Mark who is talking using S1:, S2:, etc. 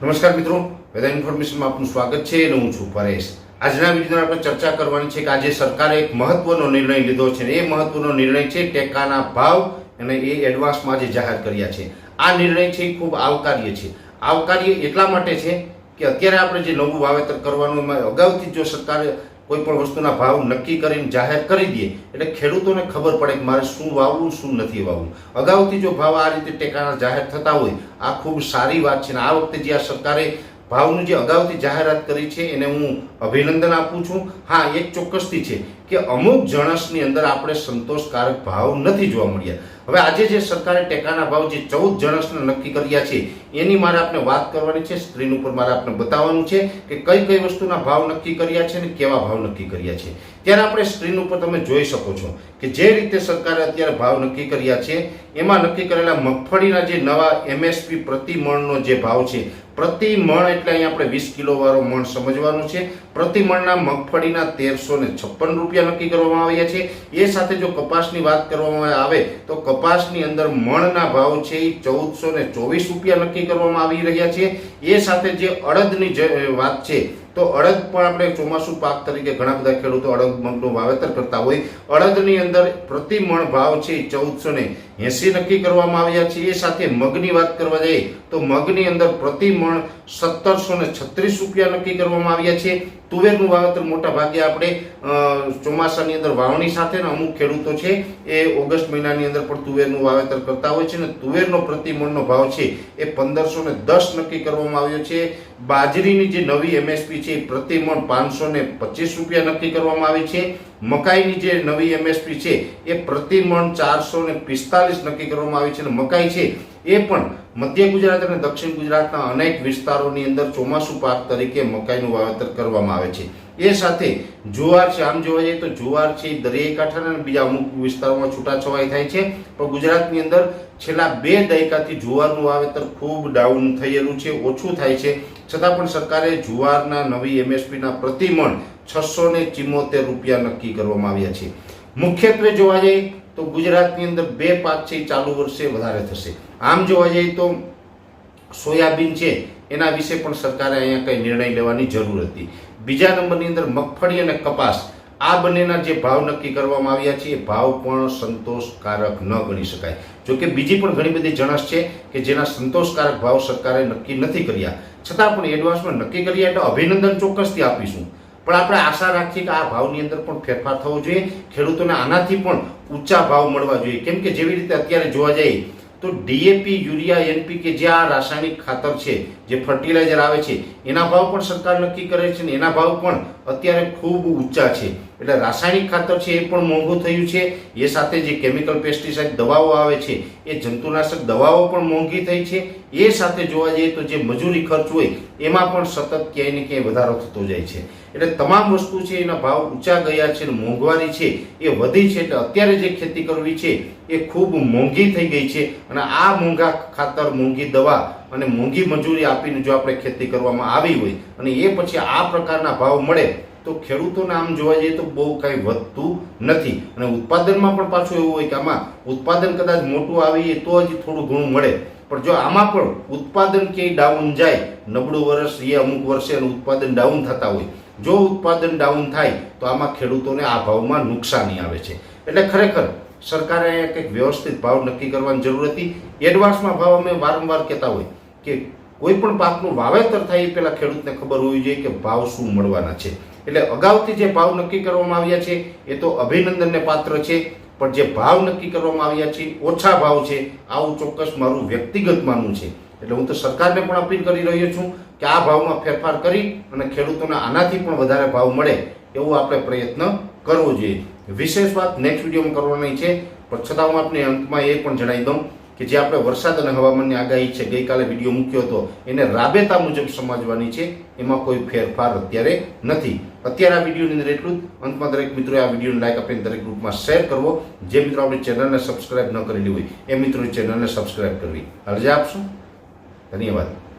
S1: નમસ્કાર મિત્રો. વેધર ઇન્ફોર્મેશનમાં આપનું સ્વાગત છે અને હું છું પરેશ. આજના વિડીયોમાં આપણે ચર્ચા કરવાની છે કે આજે સરકારે એક મહત્વનો નિર્ણય લીધો છે એ મહત્વનો નિર્ણય છે ટેકાના ભાવ અને એ એડવાન્સમાં જે જાહેર કર્યા છે. આ નિર્ણય છે ખૂબ આવકાર્ય છે. આવકાર્ય એટલા માટે છે કે અત્યારે આપણે જે નવું વાવેતર કરવાનું એમાં અગાઉથી જો સરકારે કોઈ પણ વસ્તુના ભાવ નક્કી કરીને જાહેર કરી દે, એટલે ખેડૂતોને ખબર પડે કે મારે શું વાવવું, શું નથી વાવવું. અગાઉથી જો ભાવ આ રીતે ટેકાના જાહેર થતા હોય, આ ખૂબ સારી વાત છે અને આ વખતે જે આ સરકારે ભાવનું જે અગાઉથી જાહેરાત કરી છે એને હું અભિનંદન આપું છું. હા, એક ચોક્કસથી છે કે અમુક જણસની અંદર આપણે સંતોષકારક ભાવ નથી જોવા મળ્યા. હવે આજે જે સરકારે ટેકાના ભાવ જે ચૌદ જણસને નક્કી કર્યા છે, એની મારે આપણે વાત કરવાની છે. સ્ક્રીન ઉપર મારે આપણે બતાવવાનું છે કે કઈ કઈ વસ્તુના ભાવ નક્કી કર્યા છે અને કેવા ભાવ નક્કી કર્યા છે. ત્યારે આપણે સ્ક્રીન ઉપર તમે જોઈ શકો છો કે જે રીતે સરકારે અત્યારે ભાવ નક્કી કર્યા છે, એમાં નક્કી કરેલા મગફળીના જે નવા એમએસપી પ્રતિ મણનો જે ભાવ છે પ્રતિ મણ એટલે અહીં આપણે વીસ કિલો વાળો મણ સમજવાનું છે. પ્રતિ મણના મગફળીના તેરસો ને છપ્પન રૂપિયા નક્કી કરવામાં આવ્યા છે. એ સાથે જો કપાસની વાત કરવામાં આવે તો કપાસની અંદર મણના ભાવ છે એ ચૌદસો ને ચોવીસ રૂપિયા નક્કી કરવામાં આવી રહ્યા છે. એ સાથે જે અડદની જે વાત છે, તો અડદ પણ આપણે ચોમાસું પાક તરીકે ઘણા બધા ખેડૂતો અડદ મગનું વાવેતર કરતા હોય. અડદની અંદર પ્રતિ મણ ભાવ છે ચૌદસો ને એસી નક્કી કરવામાં આવ્યા છે. એ સાથે મગની વાત કરવા જઈએ તો મગની અંદર પ્રતિ મણ સત્તરસો ને છત્રીસ રૂપિયા નક્કી કરવામાં આવ્યા છે. તુવેરનું વાવેતર મોટા ભાગે આપણે ચોમાસાની અંદર વાવણી સાથે અમુક ખેડૂતો છે, એ ઓગસ્ટ મહિનાની અંદર પણ તુવેરનું વાવેતર કરતા હોય છે ને તુવેરનો પ્રતિ મણનો ભાવ છે એ પંદરસો ને દસ નક્કી કરવામાં આવ્યો છે. બાજરીની જે નવી એમએસપી છે એ પ્રતિ મણ પાંચસો ને પચીસ રૂપિયા નક્કી કરવામાં આવી છે. મકાઈની જે નવી એમએસપી છે, એ પ્રતિ મણ ચારસો ને પિસ્તાલીસ નક્કી કરવામાં આવી છે. અને મકાઈ છે, એ પણ મધ્ય ગુજરાત અને દક્ષિણ ગુજરાતના અનેક વિસ્તારોની અંદર ચોમાસું પાક તરીકે મકાઈનું વાવેતર કરવામાં આવે છે. એ સાથે જુવાર છે, આમ જોવા જઈએ તો જુવાર છે દરિયાઈ અને બીજા અમુક વિસ્તારોમાં છૂટાછવાઈ થાય છે. પણ ગુજરાતની અંદર છેલ્લા બે દાયકાથી જુવારનું વાવેતર ખૂબ ડાઉન થયેલું છે, ઓછું થાય છે. છતાં પણ સરકારે જુવારના નવી એમએસપીના પ્રતિમણ છસો ને ચિમ્મોતેર રૂપિયા નક્કી કરવામાં આવ્યા છે. મુખ્યત્વે જોવા જઈએ તો ગુજરાતની અંદર બે પાક છે ચાલુ વર્ષે વધારે થશે. આમ જોવા જઈએ તો સોયાબીન છે એના વિશે પણ સરકારે અહીંયા કંઈ નિર્ણય લેવાની જરૂર હતી. બીજા નંબરની અંદર મગફળી અને કપાસ, આ બંનેના જે ભાવ નક્કી કરવામાં આવ્યા છે, એ ભાવ પણ સંતોષકારક ન ગણી શકાય. જોકે બીજી પણ ઘણી બધી જણસ છે કે જેના સંતોષકારક ભાવ સરકારે નક્કી નથી કર્યા. છતાં પણ એડવાન્સમાં નક્કી કર્યા એટલે અભિનંદન ચોક્કસથી આપીશું. પણ આપણે આશા રાખીએ કે આ ભાવની અંદર પણ ફેરફાર થવો જોઈએ. ખેડૂતોને આનાથી પણ ઊંચા ભાવ મળવા જોઈએ. કેમ કે જેવી રીતે અત્યારે જોવા જઈએ તો ડીએપી યુરિયા એનપીકે જે આ રાસાયણિક ખાતર છે, જે ફર્ટિલાઇઝર આવે છે, એના ભાવ પણ સરકાર નક્કી કરે છે ને એના ભાવ પણ અત્યારે ખૂબ ઊંચા છે. એટલે રાસાયણિક ખાતર છે એ પણ મોંઘું થયું છે. એ સાથે જે કેમિકલ પેસ્ટિસાઇડ દવાઓ આવે છે, એ જંતુનાશક દવાઓ પણ મોંઘી થઈ છે. એ સાથે જોવા જઈએ તો જે મજૂરી ખર્ચ હોય, એમાં પણ સતત ક્યાંય ને ક્યાંય વધારો થતો જાય છે. એટલે તમામ વસ્તુ છે, એના ભાવ ઊંચા ગયા છે મોંઘવારી છે, એ વધી છે. એટલે અત્યારે જે ખેતી કરવી છે, એ ખૂબ મોંઘી થઈ ગઈ છે. અને આ મોંઘા ખાતર, મોંઘી દવા અને મોંઘી મજૂરી આપીને જો આપણે ખેતી કરવામાં આવી હોય અને એ પછી આ પ્રકારના ભાવ મળે, તો ખેડૂતોને આમ જોવા જઈએ તો બહુ કાંઈ વધતું નથી. અને ઉત્પાદનમાં પણ પાછું એવું હોય કે આમાં ઉત્પાદન કદાચ મોટું આવી તો હજી થોડું ઘણું મળે. પણ જો આમાં પણ ઉત્પાદન ક્યાંય ડાઉન જાય, નબળું વર્ષ એ અમુક વર્ષે ઉત્પાદન ડાઉન થતા હોય. જો ઉત્પાદન ડાઉન થાય, તો આમાં ખેડૂતોને આ ભાવમાં નુકસાની આવે છે. એટલે ખરેખર સરકારે અહીંયા કંઈક વ્યવસ્થિત ભાવ નક્કી કરવાની જરૂર હતી. એડવાન્સમાં ભાવ અમે વારંવાર કહેતા હોય. કે કોઈ પણ પાકનું વાવેતર થાય એ પહેલાં ખેડૂતને ખબર હોવી જોઈએ કે ભાવ શું મળવાના છે. એટલે અગાઉથી જે ભાવ નક્કી કરવામાં આવ્યા છે, એ તો અભિનંદનને પાત્ર છે, પણ જે ભાવ નક્કી કરવામાં આવ્યા છે, ઓછા ભાવ છે, આવું ચોક્કસ મારું વ્યક્તિગત માનવું છે. એટલે હું તો સરકારને પણ અપીલ કરી રહ્યો છું કે આ ભાવમાં ફેરફાર કરી અને ખેડૂતોને આનાથી પણ વધારે ભાવ મળે એવો આપણે પ્રયત્ન કરવો જોઈએ. વિશેષ વાત નેક્સ્ટ વિડીયોમાં કરવાની છે, પણ છતાં હું આપને અંતમાં એ પણ જણાવી દઉં કે જે આપણે વરસાદ અને હવામાનની આગાહી છે, ગઈકાલે વીડિયો મૂક્યો હતો, એને રાબેતા મુજબ સમજવાની છે, એમાં કોઈ ફેરફાર અત્યારે નથી. અત્યારે આ વિડીયોની અંદર એટલું જ. અંતમાં દરેક મિત્રોએ આ વિડીયોને લાઈક આપીને દરેક ગ્રુપમાં શેર કરવો. જે મિત્રો આપણી ચેનલને સબસ્ક્રાઈબ ન કરેલી હોય, એ મિત્રોએ ચેનલને સબસ્ક્રાઈબ કરવી. અરજી આપશું. ધન્યવાદ.